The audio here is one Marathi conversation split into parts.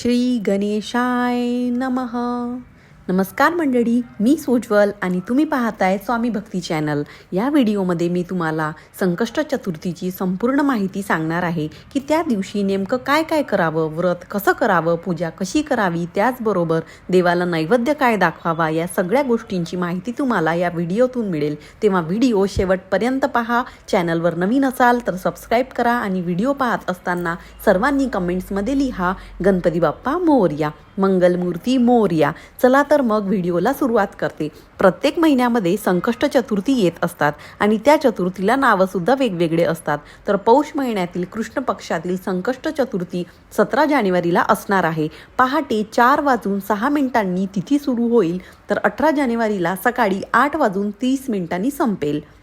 श्री गणेशाय नमः. नमस्कार मंडळी मी सुज्वल आणि तुम्ही पाहताय स्वामी भक्ती चॅनल. या व्हिडिओमध्ये मी तुम्हाला संकष्ट चतुर्थीची संपूर्ण माहिती सांगणार आहे की त्या दिवशी नेमकं काय काय करावं व्रत कसं करावं पूजा कशी करावी त्याचबरोबर देवाला नैवेद्य काय दाखवावा या सगळ्या गोष्टींची माहिती तुम्हाला या व्हिडिओतून मिळेल. तेव्हा व्हिडिओ शेवटपर्यंत पहा. चॅनलवर नवीन असाल तर सबस्क्राईब करा आणि व्हिडिओ पाहत असताना सर्वांनी कमेंट्समध्ये लिहा गणपती बाप्पा मोरया. मंगलमूर्ती मोर्या. चला तर मग व्हिडिओला सुरुवात करते. प्रत्येक महिन्यामध्ये संकष्ट चतुर्थी येत असतात आणि त्या चतुर्थीला नावंसुद्धा वेगवेगळे असतात. तर पौष महिन्यातील कृष्ण पक्षातील संकष्ट चतुर्थी सतरा जानेवारीला असणार आहे. पहाटे चार वाजून सहा मिनिटांनी तिथी सुरू होईल. तर अठरा जानेवारीला सकाळी आठ वाजून तीस मिनिटांनी संपेल.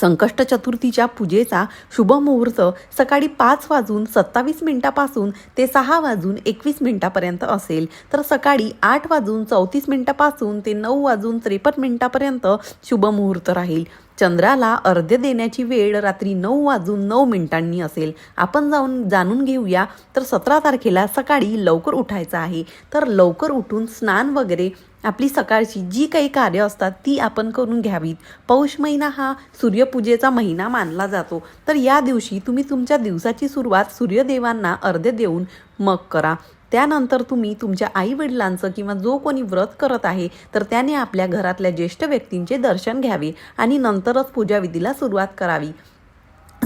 संकष्ट चतुर्थीच्या पूजेचा शुभ मुहूर्त सकाळी पाच वाजून सत्तावीस मिनिटापासून ते सहा वाजून एकवीस मिनिटापर्यंत असेल. तर सकाळी आठ वाजून चौतीस मिनिटापासून ते नऊ वाजून त्रेपन्न मिनिटापर्यंत शुभ मुहूर्त राहील. चंद्राला अर्ध्य देण्याची वेळ रात्री नऊ वाजून नऊ मिनिटांनी असेल. आपण जाऊन जाणून घेऊया. तर सतरा तारखेला सकाळी लवकर उठायचं आहे. तर लवकर उठून स्नान वगैरे आपली सकाळची जी काही कार्य असतात ती आपण करून घ्यावीत. पौष महिना हा सूर्यपूजेचा महिना मानला जातो. तर या दिवशी तुम्ही तुमच्या दिवसाची सुरुवात सूर्यदेवांना अर्धे देऊन मग करा. त्यानंतर तुम्ही तुमच्या आई वडिलांचं किंवा जो कोणी व्रत करत आहे तर त्याने आपल्या घरातल्या ज्येष्ठ व्यक्तींचे दर्शन घ्यावे आणि नंतरच पूजाविधीला सुरुवात करावी.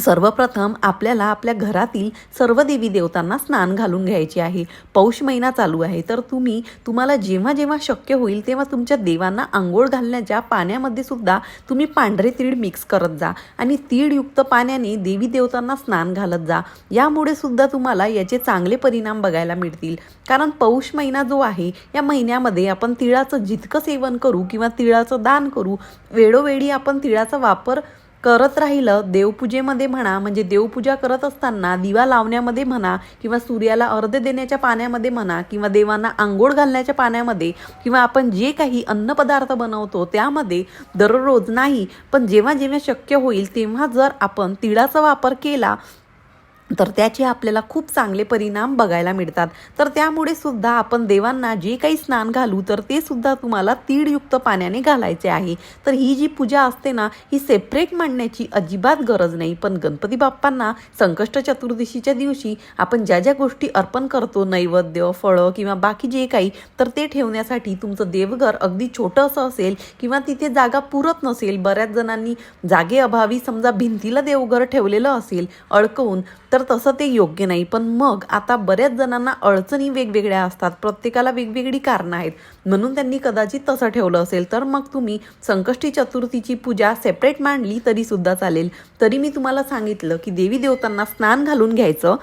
सर्वप्रथम आपल्याला आपल्या घरातील सर्व देवी देवतांना स्नान घालून घ्यायचे आहे. पौष महिना चालू आहे. तर तुम्ही तुम्हाला जेव्हा जेव्हा शक्य होईल तेव्हा तुमच्या देवांना आंघोळ घालण्याच्या पाण्यामध्ये सुद्धा तुम्ही पांढरे तीळ मिक्स करत जा. आणि तीळयुक्त पाण्याने देवी देवतांना स्नान घालत जा. यामुळे सुद्धा तुम्हाला याचे चांगले परिणाम बघायला मिळतील. कारण पौष महिना जो आहे या महिन्यामध्ये आपण तिळाचं जितकं सेवन करू किंवा तिळाचं दान करू वेळोवेळी आपण तिळाचा वापर करत राहिलं देवपूजेमध्ये म्हणा म्हणजे देवपूजा करत असताना दिवा लावण्यामध्ये म्हणा किंवा सूर्याला अर्ध देण्याच्या पाण्यामध्ये म्हणा किंवा देवांना आंघोळ घालण्याच्या पाण्यामध्ये किंवा आपण जे काही अन्नपदार्थ बनवतो त्यामध्ये दररोज नाही पण जेव्हा जेव्हा शक्य होईल तेव्हा जर आपण तिळाचा वापर केला तर त्याचे आपल्याला खूप चांगले परिणाम बघायला मिळतात. तर त्यामुळे सुद्धा आपण देवांना जे काही स्नान घालू तर ते सुद्धा तुम्हाला तीळयुक्त पाण्याने घालायचे आहे. तर ही जी पूजा असते ना ही सेपरेट मांडण्याची अजिबात गरज नाही. पण गणपती बाप्पांना संकष्ट चतुर्दशीच्या दिवशी आपण ज्या ज्या गोष्टी अर्पण करतो नैवेद्य फळं किंवा बाकी जे काही तर ते ठेवण्यासाठी तुमचं देवघर अगदी छोटं असं असेल किंवा तिथे जागा पुरत नसेल बऱ्याच जणांनी जागेअभावी समजा भिंतीला देवघर ठेवलेलं असेल अडकवून तर तसं ते योग्य नाही. पण मग आता बऱ्याच जणांना अडचणी वेगवेगळ्या असतात. प्रत्येकाला वेगवेगळी कारणं आहेत. म्हणून त्यांनी कदाचित तसं ठेवलं असेल तर मग तुम्ही संकष्टी चतुर्थीची पूजा सेपरेट मांडली तरी सुद्धा चालेल. तरी मी तुम्हाला सांगितलं की देवी देवतांना स्नान घालून घ्यायचं.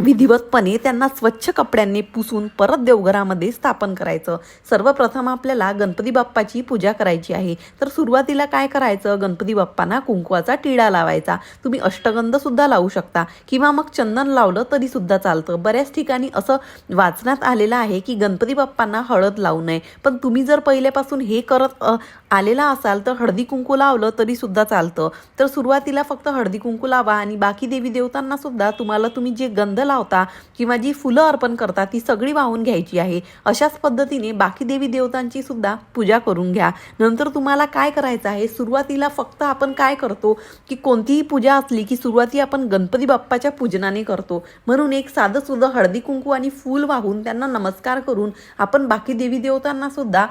विधिवतपणे त्यांना स्वच्छ कपड्यांनी पुसून परत देवघरामध्ये स्थापन करायचं. सर्वप्रथम आपल्याला गणपती बाप्पाची पूजा करायची आहे. तर सुरुवातीला काय करायचं? गणपती बाप्पांना कुंकवाचा टिळा लावायचा. तुम्ही अष्टगंध सुद्धा लावू शकता. किंवा मग चंदन लावलं तरी सुद्धा चालतं. बऱ्याच ठिकाणी असं वाचण्यात आलेलं आहे की गणपती बाप्पांना हळद लावू नये. पण तुम्ही जर पहिल्यापासून हे करत आलेला असाल तर हळदी कुंकू लावलं तरी सुद्धा चालतं. तर सुरुवातीला फक्त हळदी कुंकू लावा आणि बाकी देवी देवतांना सुद्धा तुम्हाला तुम्ही जे गंध लावता किंवा जी फुलं अर्पण करता ती सगळी वाहून घ्यायची आहे. अशाच पद्धतीने बाकी देवी देवतांची सुद्धा पूजा करून घ्या. नंतर तुम्हाला काय करायचं आहे? सुरुवातीला फक्त आपण काय करतो की कोणतीही पूजा असली की सुरुवाती आपण गणपती बाप्पाच्या पूजनाने करतो. म्हणून एक साधं सुद्धा हळदी कुंकू आणि फूल वाहून त्यांना नमस्कार करून आपण बाकी देवी देवतांना सुद्धा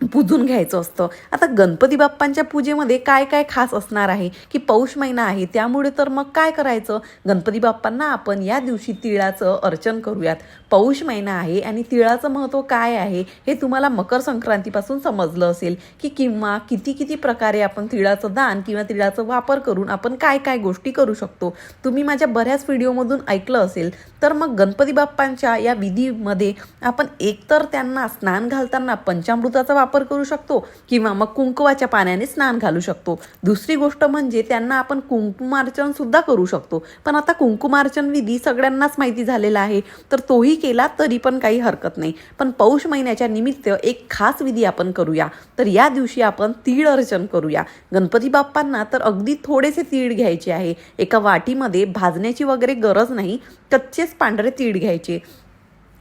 पूजून घ्यायचं असतं. आता गणपती बाप्पांच्या पूजेमध्ये काय काय खास असणार आहे? की पौष महिना आहे त्यामुळे तर मग काय करायचं? गणपती बाप्पांना आपण या दिवशी तिळाचं अर्चन करूयात. पौष महिना आहे आणि तिळाचं महत्त्व काय आहे हे तुम्हाला मकर संक्रांतीपासून समजलं असेल. की किंवा किती किती प्रकारे आपण तिळाचं दान किंवा तिळाचं वापर करून आपण काय काय गोष्टी करू शकतो? तुम्ही माझ्या बऱ्याच व्हिडिओमधून ऐकलं असेल तर मग गणपती बाप्पांच्या या विधीमध्ये आपण एकतर त्यांना स्नान घालताना पंचामृताचा वापर करू शकतो किंवा मग कुंकवाच्या पाण्याने स्नान घालू शकतो. दुसरी गोष्ट म्हणजे त्यांना आपण कुंकुमार्चन सुद्धा करू शकतो. पण आता कुंकुमार्चन विधी सगळ्यांनाच माहिती झालेला आहे. तर तोही केला तरी पण काही हरकत नाही. पण पौष महिन्याच्या निमित्त एक खास विधी आपण करूया. तर या दिवशी आपण तीळ अर्चन करूया. गणपती बाप्पांना तर अगदी थोडेसे तीळ घ्यायचे आहे. एका वाटीमध्ये भाजण्याची वगैरे गरज नाही. कच्चेच पांढरे तीळ घ्यायचे.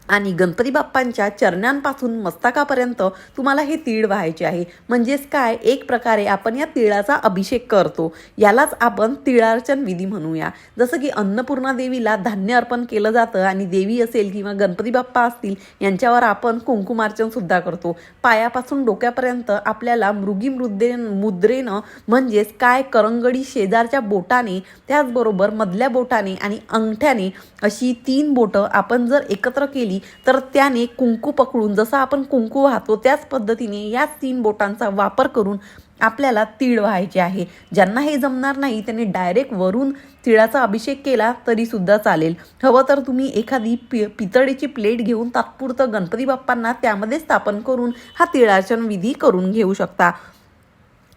आणि गणपती बाप्पांच्या चरणांपासून मस्तकापर्यंत तुम्हाला हे तीळ व्हायचे आहे. म्हणजेच काय? एक प्रकारे आपण या तिळाचा अभिषेक करतो. यालाच आपण तिळार्चन विधी म्हणूया. जसं की अन्नपूर्णा देवीला धान्य अर्पण केलं जातं आणि देवी असेल किंवा गणपती बाप्पा असतील यांच्यावर आपण कुंकुमार्चन सुद्धा करतो. पायापासून डोक्यापर्यंत आपल्याला मृगी मृदे मुद्रेनं म्हणजेच काय? करंगडी शेजारच्या बोटाने त्याचबरोबर मधल्या बोटाने आणि अंगठ्याने अशी तीन बोटं आपण जर एकत्र केली तर त्याने कुंकू पकडून जसं आपण कुंकू वाहतो त्याच पद्धतीने या तीन बोटांचा वापर करून आपल्याला तीळ व्हायचे आहे. ज्यांना हे जमणार नाही त्यांनी डायरेक्ट वरून तिळाचा अभिषेक केला तरी सुद्धा चालेल. हवं तर तुम्ही एखादी पि पितळेची प्लेट घेऊन तात्पुरतं गणपती बाप्पांना त्यामध्ये स्थापन करून हा तिळाचन विधी करून घेऊ शकता.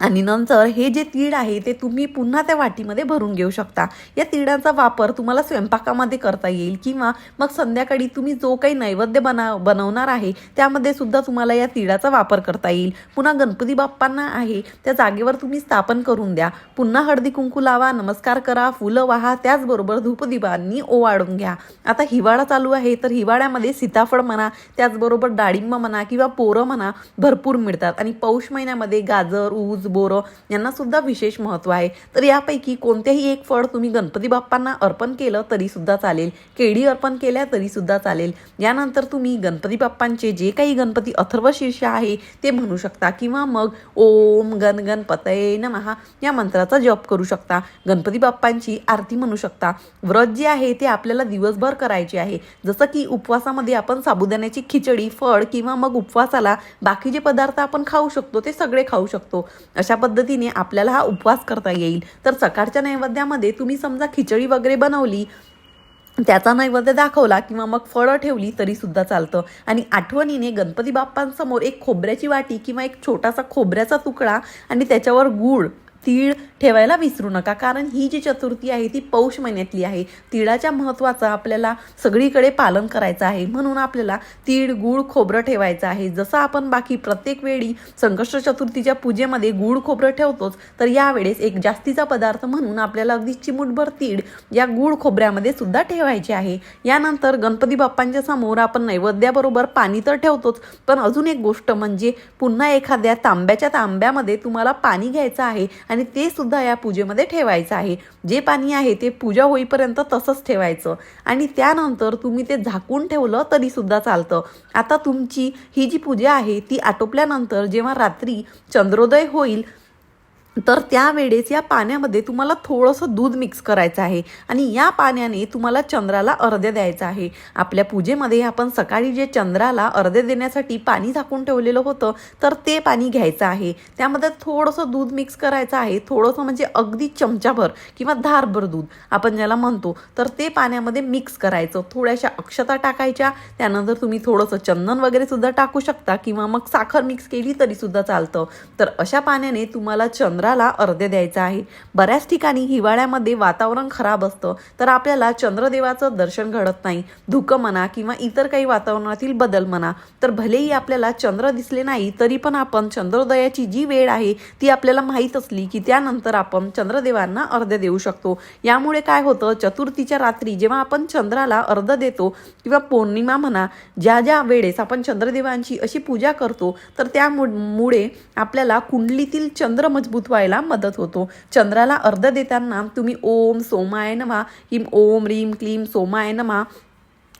आणि नंतर हे जे तीळ आहे ते तुम्ही पुन्हा त्या वाटीमध्ये भरून घेऊ शकता. या तिळाचा वापर तुम्हाला स्वयंपाकामध्ये करता येईल किंवा मग संध्याकाळी तुम्ही जो काही नैवेद्य बना बनवणार आहे त्यामध्ये सुद्धा तुम्हाला या तिळाचा वापर करता येईल. पुन्हा गणपती बाप्पांना आहे त्या जागेवर तुम्ही स्थापन करून द्या. पुन्हा हळदी कुंकू लावा नमस्कार करा फुलं वाहा त्याचबरोबर धूपदीपांनी ओवाळून घ्या. आता हिवाळा चालू आहे तर हिवाळ्यामध्ये सीताफळ म्हणा त्याचबरोबर डाळिंब म्हणा किंवा पोरं म्हणा भरपूर मिळतात. आणि पौष महिन्यामध्ये गाजर ऊस बोरं यांनासुद्धा विशेष महत्त्व आहे. तर यापैकी कोणत्याही एक फळ तुम्ही गणपती बाप्पांना अर्पण केलं तरीसुद्धा चालेल. केळी अर्पण केल्या तरीसुद्धा चालेल. यानंतर तुम्ही गणपती बाप्पांचे जे काही गणपती अथर्व शीर्ष आहे ते म्हणू शकता किंवा मग ओम गण गणपतये नमहा या मंत्राचा जप करू शकता. गणपती बाप्पांची आरती म्हणू शकता. व्रत जे आहे ते आपल्याला दिवसभर करायचे आहे. जसं की उपवासामध्ये आपण साबुदाण्याची खिचडी फळ किंवा मग उपवासाला बाकी जे पदार्थ आपण खाऊ शकतो ते सगळे खाऊ शकतो. अशा पद्धतीने आपल्याला हा उपवास करता येईल. तर सकाळच्या नैवेद्यामध्ये तुम्ही समजा खिचडी वगैरे बनवली त्याचा नैवेद्य दाखवला किंवा मग फळं ठेवली तरीसुद्धा चालतं. आणि आठवणीने गणपती बाप्पांसमोर एक खोबऱ्याची वाटी किंवा एक छोटासा खोबऱ्याचा तुकडा आणि त्याच्यावर गूळ तीळ ठेवायला विसरू नका. कारण ही जी चतुर्थी आहे ती पौष महिन्यातली आहे. तिळाच्या महत्त्वाचं आपल्याला सगळीकडे पालन करायचं आहे. म्हणून आपल्याला तीळ गूळ खोबरं ठेवायचं आहे. जसं आपण बाकी प्रत्येक वेळी संकष्ट चतुर्थीच्या पूजेमध्ये गूळ खोबरं ठेवतोच तर यावेळेस एक जास्तीचा पदार्थ म्हणून आपल्याला अगदी चिमूटभर तीळ या गूळ खोबऱ्यामध्ये सुद्धा ठेवायचे आहे. यानंतर गणपती बाप्पांच्या समोर आपण नैवेद्याबरोबर पाणी तर ठेवतोच पण अजून एक गोष्ट म्हणजे पुन्हा एखाद्या तांब्याच्या तांब्यामध्ये तुम्हाला पाणी घ्यायचं आहे आणि ते सुद्धा या पूजेमध्ये ठेवायचं आहे. जे पाणी आहे ते पूजा होईपर्यंत तसंच ठेवायचं. आणि त्यानंतर तुम्ही ते झाकून ठेवलं तरी सुद्धा चालतं. आता तुमची ही जी पूजा आहे ती आटोपल्यानंतर जेव्हा रात्री चंद्रोदय होईल तर त्यावेळेस या पाण्यामध्ये तुम्हाला थोडंसं दूध मिक्स करायचं आहे. आणि या पाण्याने तुम्हाला चंद्राला अर्ध्य द्यायचं आहे. आपल्या पूजेमध्ये आपण सकाळी जे चंद्राला अर्ध्य देण्यासाठी पाणी झाकून ठेवलेलं होतं तर ते पाणी घ्यायचं आहे. त्यामध्ये थोडंसं दूध मिक्स करायचं आहे. थोडंसं म्हणजे अगदी चमचाभर किंवा धारभर दूध आपण ज्याला म्हणतो तर ते पाण्यामध्ये मिक्स करायचं. थोड्याशा अक्षता टाकायच्या. त्यानंतर तुम्ही थोडंसं चंदन वगैरे सुद्धा टाकू शकता किंवा मग साखर मिक्स केली तरी सुद्धा चालतं. तर अशा पाण्याने तुम्हाला चंद्र चंद्राला अर्ध्य द्यायचं आहे. बऱ्याच ठिकाणी हिवाळ्यामध्ये वातावरण खराब असतं तर आपल्याला चंद्रदेवाचं दर्शन घडत नाही. धुकं म्हणा किंवा इतर काही वातावरणातील बदल म्हणा तर भलेही आपल्याला चंद्र दिसले नाही तरी पण आपण चंद्रोदयाची जी वेळ आहे ती आपल्याला माहीत असली की त्यानंतर आपण चंद्रदेवांना अर्ध्य देऊ शकतो. यामुळे काय होतं चतुर्थीच्या रात्री जेव्हा आपण चंद्राला अर्ध देतो किंवा पौर्णिमा म्हणा ज्या ज्या वेळेस आपण चंद्रदेवांची अशी पूजा करतो तर त्यामुळे आपल्याला कुंडलीतील चंद्र मजबूत व्हायला मदत होतो. चंद्राला अर्ध देताना तुम्ही ओम सोमाय नमा हिम ओम रीम क्लीम सोमाय नमा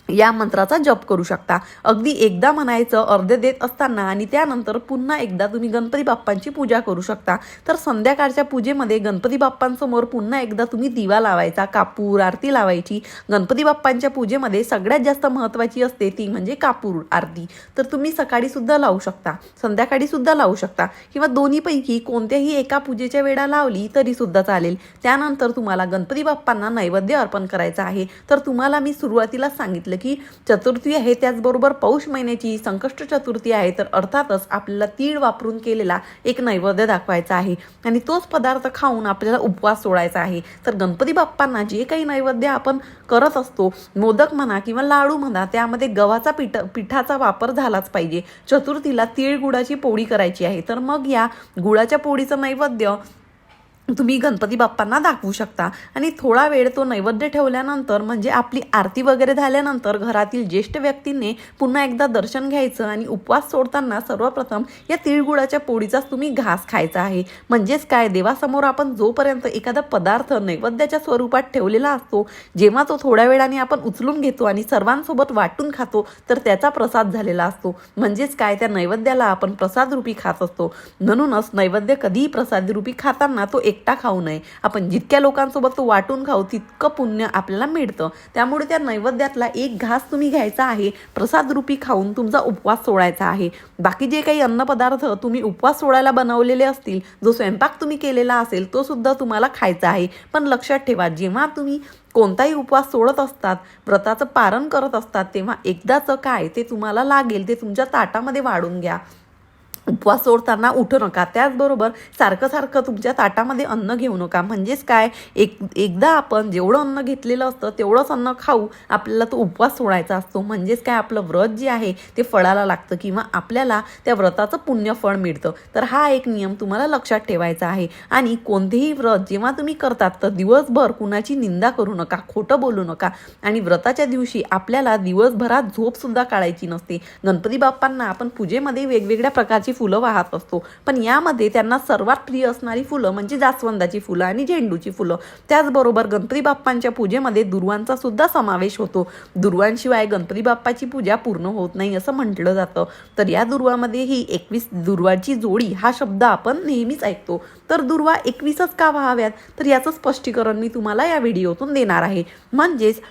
या मंत्राचा जप करू शकता. अगदी एकदा म्हणायचं अर्धे देत असताना आणि त्यानंतर पुन्हा एकदा तुम्ही गणपती बाप्पांची पूजा करू शकता. तर संध्याकाळच्या पूजेमध्ये गणपती बाप्पांसमोर पुन्हा एकदा तुम्ही दिवा लावायचा कापूर आरती लावायची. गणपती बाप्पांच्या पूजेमध्ये सगळ्यात जास्त महत्त्वाची असते ती म्हणजे कापूर आरती. तर तुम्ही सकाळी सुद्धा लावू शकता संध्याकाळी सुद्धा लावू शकता किंवा दोन्हीपैकी कोणत्याही एका पूजेच्या वेळा लावली तरी सुद्धा चालेल. त्यानंतर तुम्हाला गणपती बाप्पांना नैवेद्य अर्पण करायचं आहे. तर तुम्हाला मी सुरुवातीला सांगितलं की चतुर्थी आहे त्याचबरोबर पौष महिन्याची संकष्ट चतुर्थी आहे तर अर्थातच आपल्याला तीळ वापरून केलेला एक नैवेद्य दाखवायचा आहे. आणि तोच पदार्थ खाऊन आपल्याला उपवास सोडायचा आहे. तर गणपती बाप्पांना जे काही नैवेद्य आपण करत असतो मोदक म्हणा किंवा लाडू म्हणा त्यामध्ये गव्हाचा पिठ पिठाचा वापर झालाच पाहिजे. चतुर्थीला तीळ गुळाची पोळी करायची आहे. तर मग या गुळाच्या पोळीचं नैवेद्य तुम्ही गणपती बाप्पांना दाखवू शकता. आणि थोडा वेळ तो नैवेद्य ठेवल्यानंतर म्हणजे आपली आरती वगैरे झाल्यानंतर घरातील ज्येष्ठ व्यक्तींनी पुन्हा एकदा दर्शन घ्यायचं आणि उपवास सोडताना सर्वप्रथम या तिळगुळाच्या पोळीचाच तुम्ही घास खायचा आहे. म्हणजेच काय? देवासमोर आपण जोपर्यंत एखादा पदार्थ नैवेद्याच्या स्वरूपात ठेवलेला असतो जेव्हा तो थोड्या वेळाने आपण उचलून घेतो आणि सर्वांसोबत वाटून खातो तर त्याचा प्रसाद झालेला असतो. म्हणजेच काय? त्या नैवेद्याला आपण प्रसादरूपी खात असतो. म्हणूनच नैवेद्य कधीही प्रसादरूपी खाताना तो एक एकटा खाऊ नये. आपण जितक्या लोकांसोबत तो वाटून खाऊ तितकं पुण्य आपल्याला मिळतं. त्यामुळे त्या नैवेद्यातला एक घास तुम्ही घ्यायचा आहे प्रसाद रूपी खाऊन तुमचा उपवास सोडायचा आहे. बाकी जे काही अन्नपदार्थ तुम्ही उपवास सोडायला बनवलेले असतील जो स्वयंपाक तुम्ही केलेला असेल तो सुद्धा तुम्हाला खायचा आहे. पण लक्षात ठेवा जेव्हा तुम्ही कोणताही उपवास सोडत असतात व्रताचं पारण करत असतात तेव्हा एकदाचं काय ते तुम्हाला लागेल ते तुमच्या ताटामध्ये वाढून घ्या. उपवास सोडताना उठू नका. त्याचबरोबर सारखं सारखं तुमच्या ताटामध्ये अन्न घेऊ नका. म्हणजेच काय? एक एकदा आपण जेवढं अन्न घेतलेलं असतं तेवढंच अन्न खाऊ आपल्याला तो उपवास सोडायचा असतो. म्हणजेच काय? आपलं व्रत जे आहे ते फळाला लागतं किंवा आपल्याला त्या व्रताचं पुण्यफळ मिळतं. तर हा एक नियम तुम्हाला लक्षात ठेवायचा आहे. आणि कोणतेही व्रत जेव्हा तुम्ही करतात तर दिवसभर कुणाची निंदा करू नका खोटं बोलू नका. आणि व्रताच्या दिवशी आपल्याला दिवसभरात झोपसुद्धा काढायची नसते. गणपती बाप्पांना आपण पूजेमध्ये वेगवेगळ्या प्रकारची फुलं वाहत असतो. पण यामध्ये त्यांना सर्वात प्रिय असणारी फुलं म्हणजे जास्वंदाची फुलं आणि झेंडूची फुलं. त्याचबरोबर गणपती बाप्पांच्या पूजेमध्ये दुर्वांचा सुद्धा समावेश होतो. दुर्वांशिवाय गणपती बाप्पाची पूजा पूर्ण होत नाही असं म्हटलं जातं. तर या दुर्वामध्ये ही एकवीस दुर्वाची जोडी हा शब्द आपण नेहमीच ऐकतो. तर दुर्वा एकवीसच का व्हाव्यात? तर याचं स्पष्टीकरण मी तुम्हाला या व्हिडिओतून देणार आहे. म्हणजेच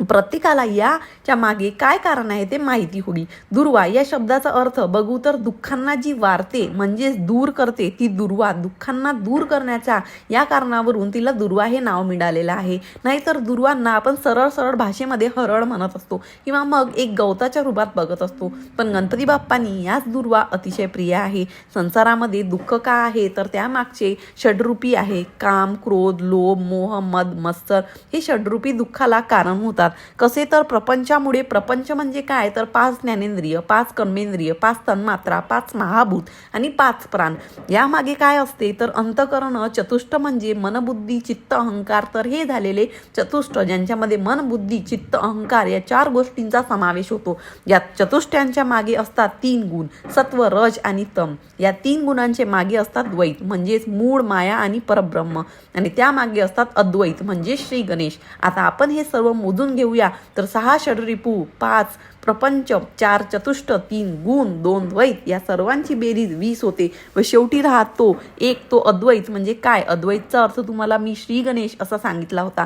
प्रत्येकाला याच्या मागे काय कारण आहे ते माहिती होईल दुर्वा या शब्दाचा अर्थ बघू तर दुःखांना जी वारते म्हणजेच दूर करते ती दुर्वा. दुःखांना दूर करण्याच्या या कारणावरून तिला दुर्वा हे नाव मिळालेलं आहे. नाहीतर दुर्वांना आपण सरळ सरळ भाषेमध्ये हरळ म्हणत असतो किंवा मग एक गवताच्या रूपात बघत असतो. पण गणपती बाप्पांनी याच दुर्वा अतिशय प्रिय आहे. संसारामध्ये दुःख का आहे? तर त्यामागचे षडरूपी आहे. काम क्रोध लोभ मोह मद मत्सर हे षडरूपी दुःखाला कारण होतात. कसे तर प्रपंचामुळे प्रपंच म्हणजे काय? तर पाच ज्ञानेंद्रिय पाच कर्मेंद्रिय पाच तन्मात्रा पाच महाभूत आणि पाच प्राण. यामागे काय असते? तर अंतकरण चतुष्ट म्हणजे मनबुद्धी चित्त अहंकार. तर हे झालेले चतुष्ट ज्यांच्यामध्ये मन बुद्धी चित्त अहंकार या चार गोष्टींचा समावेश होतो. या चतुष्ट्यांच्या मागे असतात तीन गुण सत्व रज आणि तम. या तीन गुणांचे मागे असतात द्वैत म्हणजेच मूळ माया आणि परब्रह्म. आणि त्यामागे असतात अद्वैत म्हणजे श्री गणेश. आता आपण हे सर्व मोजून घेऊया. तर सहा षडरिपू पाच प्रपंच चार चतुष्ट तीन गुण दोन द्वैत. या सर्वांची बेरीज वीस होते व शेवटी राहत तो एक तो अद्वैत. म्हणजे काय? अद्वैतचा अर्थ तुम्हाला मी श्री गणेश असा सांगितला होता.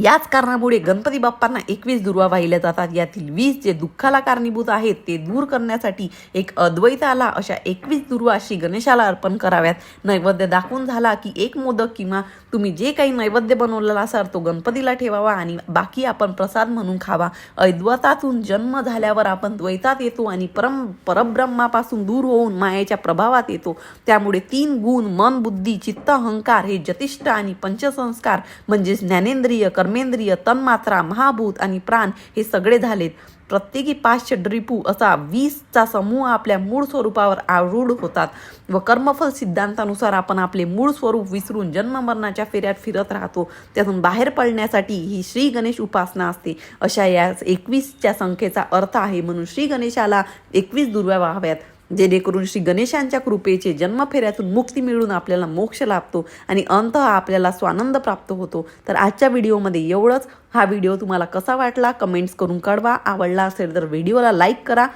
याच कारणामुळे गणपती बाप्पांना एकवीस दुर्वा वाहिल्या जातात. यातील वीस जे दुःखाला कारणीभूत आहेत ते दूर करण्यासाठी एक अद्वैत आला अशा एकवीस दुर्वा अशी गणेशाला अर्पण कराव्यात. नैवेद्य दाखवून झाला की एक मोदक किंवा तुम्ही जे काही नैवेद्य बनवलेला असाल तो गणपतीला ठेवावा आणि बाकी आपण प्रसाद म्हणून खावा. अद्वैतातून जन्म झाल्यावर आपण द्वैतात येतो आणि परम परब्रह्मापासून दूर होऊन मायेच्या प्रभावात येतो. त्यामुळे तीन गुण मन बुद्धी चित्त अहंकार हे जतिष्ठ आणि पंचसंस्कार म्हणजेच ज्ञानेंद्रिय कर कर्मेंद्रिय तन्मात्रा महाभूत आणि प्राण हे सगळे झालेत. प्रत्येकी पाचशे ड्रिपू असा वीसचा समूह आपल्या मूळ स्वरूपावर आरूढ होतात व कर्मफल सिद्धांतानुसार आपण आपले मूळ स्वरूप विसरून जन्म मरणाच्या फेऱ्यात फिरत राहतो. त्यातून बाहेर पडण्यासाठी ही श्री गणेश उपासना असते. अशा या एकवीसच्या संख्येचा अर्थ आहे म्हणून श्री गणेशाला एकवीस दुर्व्या व्हाव्यात जेणेकरून श्री गणेशांच्या कृपेचे जन्मफेऱ्यातून मुक्ती मिळून आपल्याला मोक्ष लाभतो आणि अंत आपल्याला स्वानंद प्राप्त होतो. तर आजच्या व्हिडिओमध्ये एवढंच. हा व्हिडिओ तुम्हाला कसा वाटला कमेंट्स करून कळवा. आवडला असेल तर व्हिडिओला लाईक करा.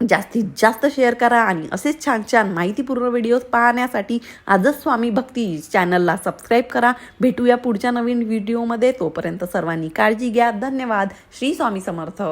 जास्तीत जास्त शेअर करा आणि असेच छान छान माहितीपूर्ण व्हिडिओज पाहण्यासाठी आजच स्वामी भक्ती चॅनलला सबस्क्राईब करा. भेटूया पुढच्या नवीन व्हिडिओमध्ये. तोपर्यंत सर्वांनी काळजी घ्या. धन्यवाद. श्री स्वामी समर्थ.